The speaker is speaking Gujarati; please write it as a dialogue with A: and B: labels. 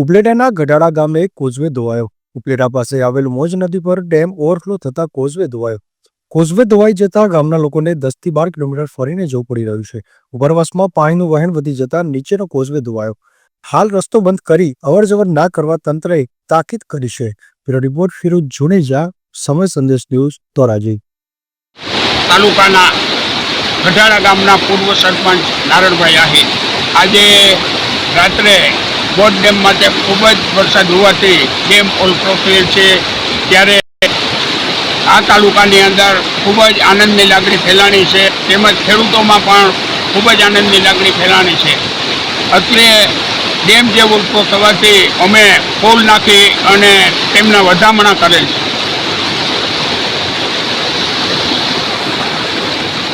A: ઉપલેટાના ગઢાળા ગામે કોઝવે ધોવાયો. ઉપલેટા પાસે આવેલ મોજ નદી પર ડેમ ઓવરફ્લો થતા કોઝવે ધોવાયો. કોઝવે ધોવાઈ જતા ગામના લોકોને દસથી બાર કિલોમીટર ફરીને જવું પડી રહ્યું છે. ઉપરવાસમાં પાણીનું વહેણ વધી જતા નીચેનો કોઝવે ધોવાયો. હાલ રસ્તો બંધ કરી અવરજવર ના કરવા તંત્રએ તાકીદ કરી છે. બ્યુરો રિપોર્ટ ફિરોજ જુનેજા, સમય સંદેશ ન્યૂઝ ધોરાજી.
B: તાલુકાના ગઢાડા ગામના પૂર્વ સરપંચ નારણભાઈ આહિર. આજે રાત્રે બોટ ડેમ માટે ખૂબ જ વરસાદ હોવાથી ડેમ ઓવરફ્લો થયેલ છે. ત્યારે આ તાલુકાની અંદર ખૂબ જ આનંદની લાગણી ફેલાણી છે. તેમજ ખેડૂતોમાં પણ ખૂબ જ આનંદની લાગણી ફેલાણી છે. અત્રે ડેમ જે ઓવરફ્લો થવાથી અમે ફૂલ નાખી અને તેમના વધામણા કરેલ છે.